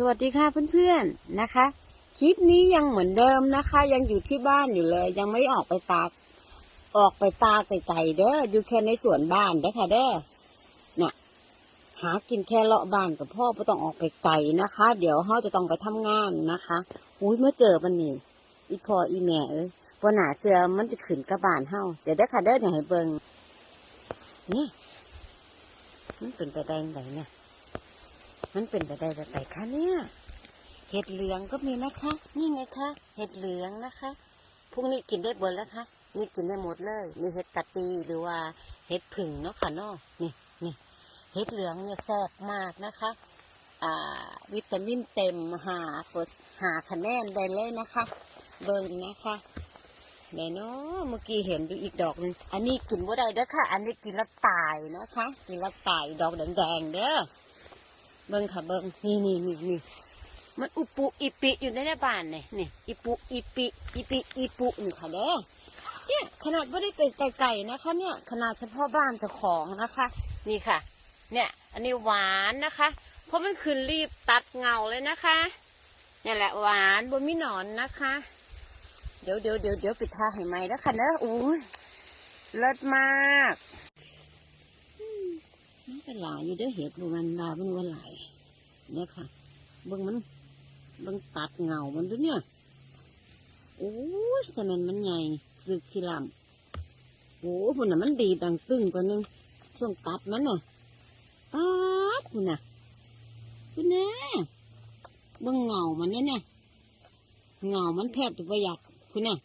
สวัสดีค่ะเพื่อนๆนะคะ คลิปนี้ยังเหมือนเดิมนะคะ ยังอยู่ที่บ้านอยู่เลย ยังไม่ออกไปปากออกไปปลาไก่ๆเด้ออยู่แค่ในสวนบ้านเด้อค่ะเด้อน่ะหากินแค่เลาะบ้านกับพ่อไม่ต้องออกไปไกลนะคะ เดี๋ยวเขาจะต้องไปทำงานนะคะอุ้ยเมื่อเจอมันนี่อีพออีแม่เอ้ยบนหนาเสือมันจะขึ้นกระบานเฮาเดี๋ยวเด้อค่ะเด้อเนี่ยให้เบิ่งนี่มันเป็นไปได้ยังไงเนี่ย มันเป็นไปได้แบบไหนคะเนี่ย เห็ดเหลืองก็มีนะคะ นี่ไงคะ เห็ดเหลืองนะคะ พรุ่งนี้กินได้เบิร์แล้วคะนี่กินได้หมดเลย มีเห็ดกะตีหรือว่าเห็ดผึ่งเนาะค่ะเนาะนี่นี่เห็ดเหลืองเนี่ยแซ่บมากนะคะ อ่า วิตามินเต็มหาฟสหาคะแนนได้เลยนะคะ เบิ่งนะคะแน่เนาะเมื่อกี้เห็นดูอีกดอกหนึงอันนี้กินบ่ได้เด้อค่ะ อันนี้กินแล้วตายนะคะ กินแล้วตายดอกแดงๆเด้อ เบิ้งค่ะเบิ้งนี่นี่นี่นี่มันอุปุอีปิอยู่ในในบ้านเนี่ยนี่อีปุอีปิอีปิอีปุนี่ค่ะเด้อเนี่ยขนาดไม่ได้ไปไกลๆนะคะเนี่ยขนาดเฉพาะบ้านเจ้าของนะคะ นี่ค่ะ เนี่ยอันนี้หวานนะคะ เพราะมันคืนรีบตัดเงาเลยนะคะเนี่ยแหละหวานบนมีหนอนนะคะ เดี๋ยวเดี๋ยวเดี๋ยวเดี๋ยวปิดท่าให้ไหมแล้วค่ะเนอะอู้เลิศมาก มันเป็นหลายอยู่เด้อเห็ดดูมันลามันว่าหลายเนี่ยค่ะเบิ่งมันเบิ่งตัดเงามันด้วยเนี่ยโอ้ยแต่มันมันใหญ่คือขี้ลำโอ้พุ่นน่ะมันดีดังตึงกว่านึงช่วงตัดมันน่ะป๊าดพุ่นน่ะพุ่นน่ะเบิ่งเงามันเนี่ยเนี่ยเงามันแทบจะประหยัดพุ่นน่ะ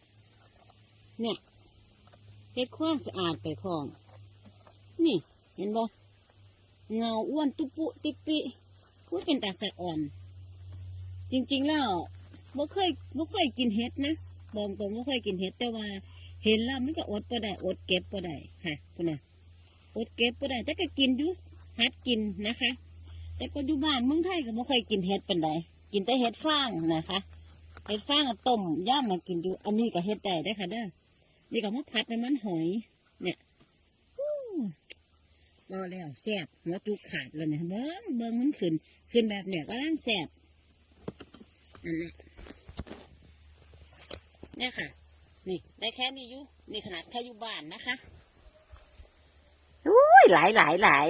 เนี่ยเฮ็ดความสะอาดไปพร้อมนี่ เห็นบ่ เงาอ้วนตุปุติปิพูดเป็นตาสะอ่อน จริงๆแล้วบ่เคยบ่เคยกินเห็ดนะบอกตรงบ่เคยกินเห็ดแต่ว่า เห็นแล้วมันก็อดบ่ได้อดเก็บบ่ได้ค่ะพุ่นน่ะอดเก็บบ่ได้แต่ก็กินอยู่หัดกินนะคะ แต่ก็อยู่บ้านเมืองไทยก็บ่เคยกินเห็ดปานใดกินแต่เห็ดฟางนะคะเห็ดฟางต้มย่ามมากินอยู่อันนี้ก็เห็ดได้ได้ค่ะเด้อนี่ก็มาผัดน้ำมันหอย เนี่ย อแล้วแซ่บหัวจุกขาดเลยเนี่ยเบิ้งเบิ้งมันขึ้น ขึ้นแบบเนี้ยก็ร่างแซ่บนั่นแหละเนี่ยค่ะ นี่ได้แค่นี้อยู่นี่ขนาดแค่อยู่บ้านนะคะอุ้ยหลายหลายหลาย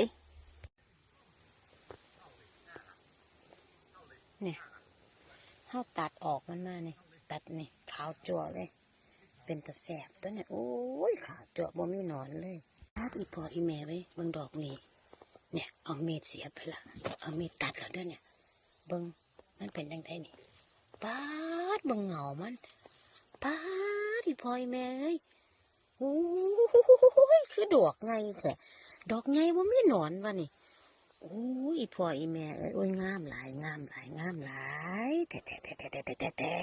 เนี่ยเขาตัดออกมันมาเนี่ยตัดนี่ขาวจั่วเลย เป็นตะแสบตัวเนี่ยโอ้ยขาวจั่วบ่มีหนอนเลย ตัดอีพออีแม่ไว้เบิ่งดอกนี่เนี่ยเอามีดเสียไปละเอามีดตัดแล้วด้วยเนี่ย เบิ่งมันเป็นยังไงนี่ปาดเบิ่งเหงามันปาดอีพออีแม่เอ้ยโอ้ยคือดอกไงแท้ดอกไงว่าไมีหนอนวะนี่โอ้ยอีพออีแม่เอ้ยโอ้ยงามหลายงามหลายงามหลายแต่แต่แต่แต่แต่แต่แต่